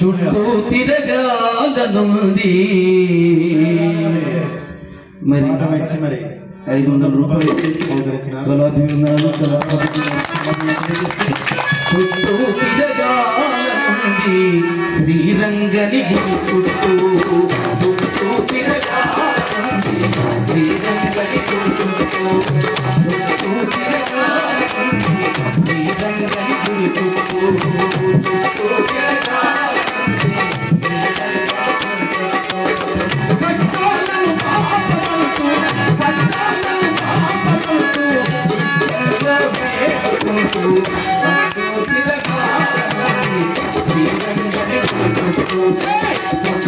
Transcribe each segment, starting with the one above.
ചുട്ടു തിരകാതനൊന്തി മരി കൈകൊണ്ടുള്ള శ్రీరంగని గుడుచుట్టూ గుడుతూ తిరగా శ్రీరంగని గుడుచుట్టూ గుడుతూ తిరగా శ్రీరంగని గుడుచుట్టూ గుడుతూ తిరగా Thank you. Porque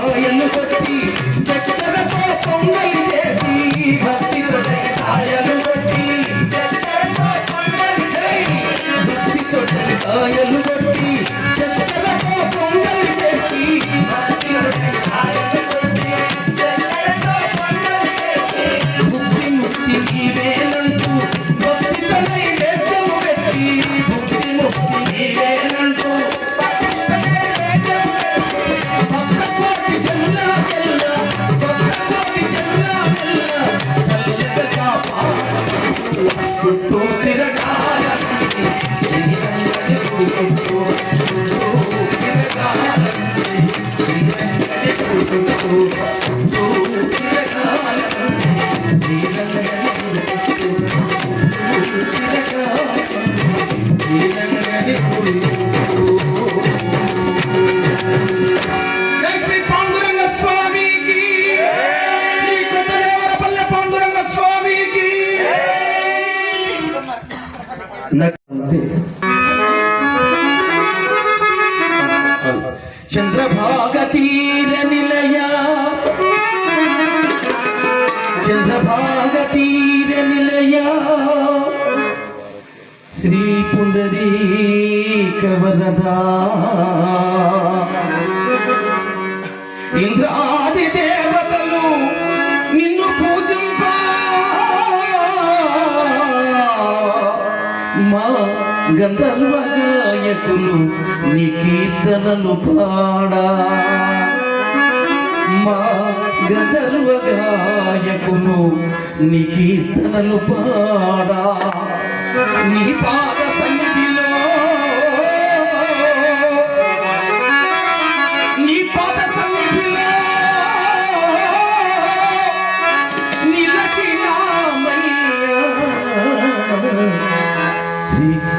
ఆయన శక్తి చక్కెరతో పొంగ ചന്ദ്രഭാഗ തീര നിലയ ശ്രീ പുണ്ടരി കവനദ ഇന്ദ്രാദിദേ గంధర్వగాయకులు నీ కీర్తనలు పాడా. మా గంధర్వగాయకులు నీ కీర్తనలు పాడా. నీ పాద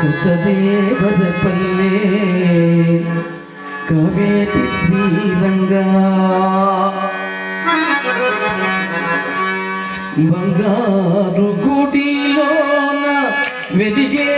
ಕೃತದೇವದ ಪಲ್ಲೆ ಕಾವೇಟಿ ಶ್ರೀರಂಗ ಬಂಗಾರು ಗುಡಿಲೋನ ವೆದಿಗೆ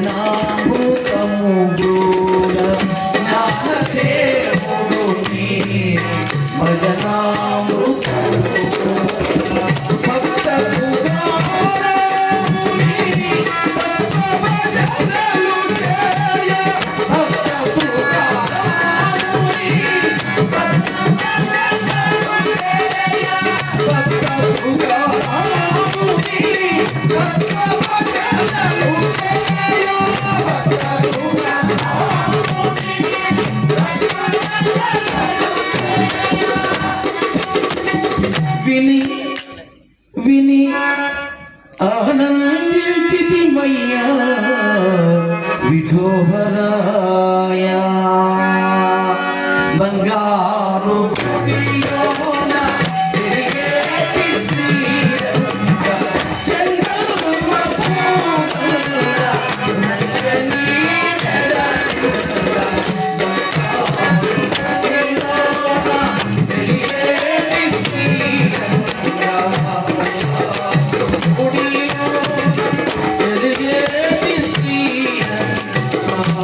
না পিঠো ভরা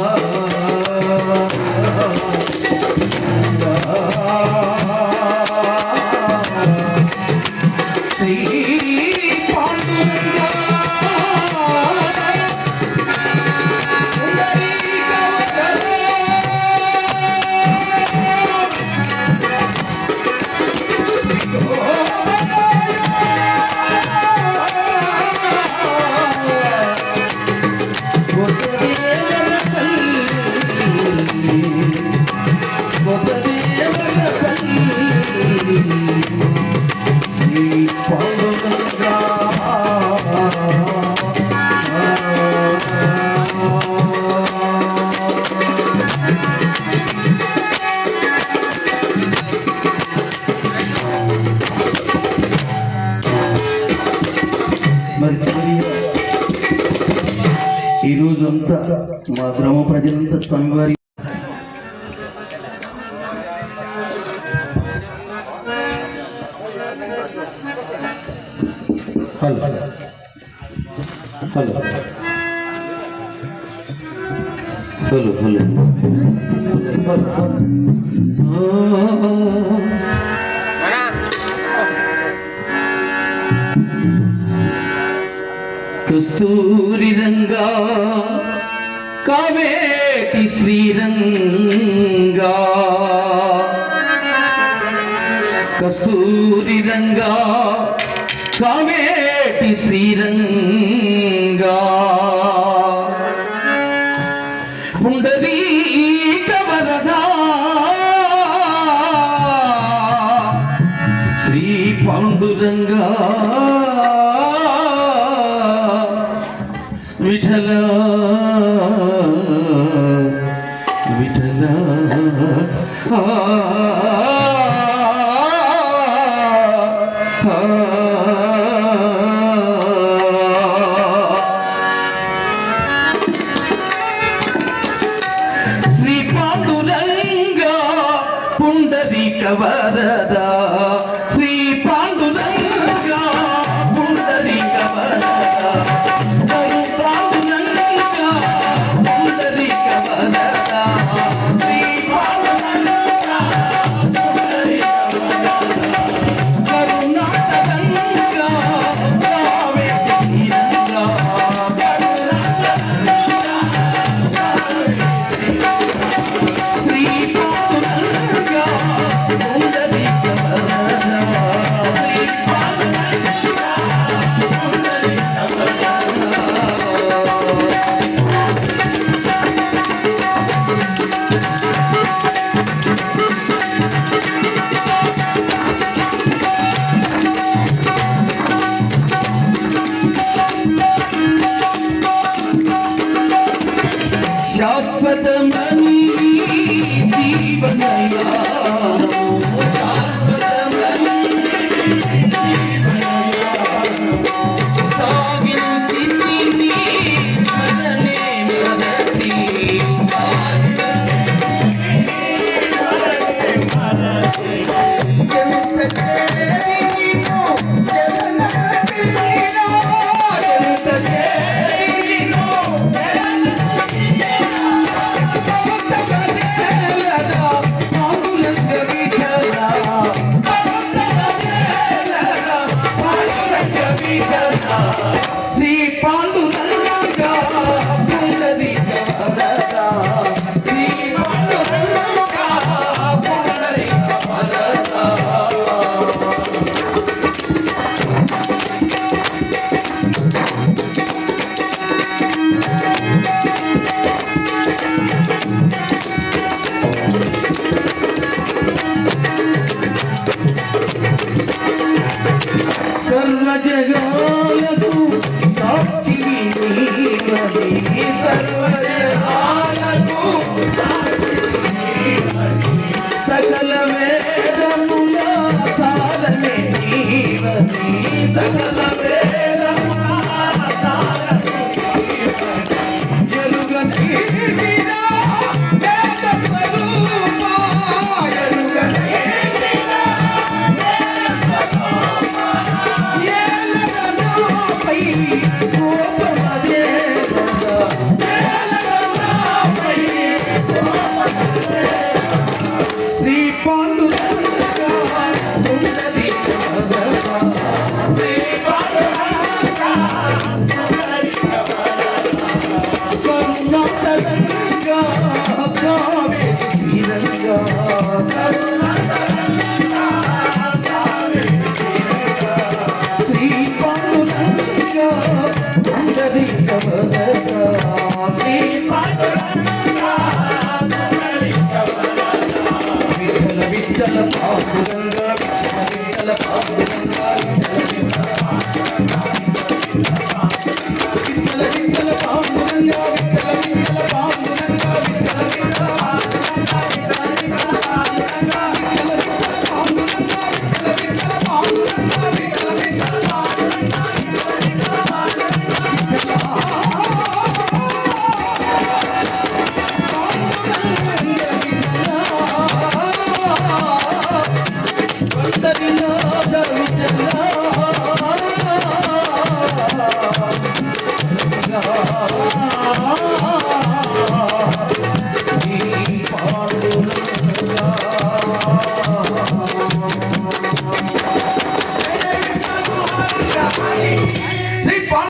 Aham. Hello hello hello hello Kasturiranga Kaveti Sriranga Kasturiranga Kaveti Sriranga. Shri Panduranga Pundarika Varada Yeah, yeah.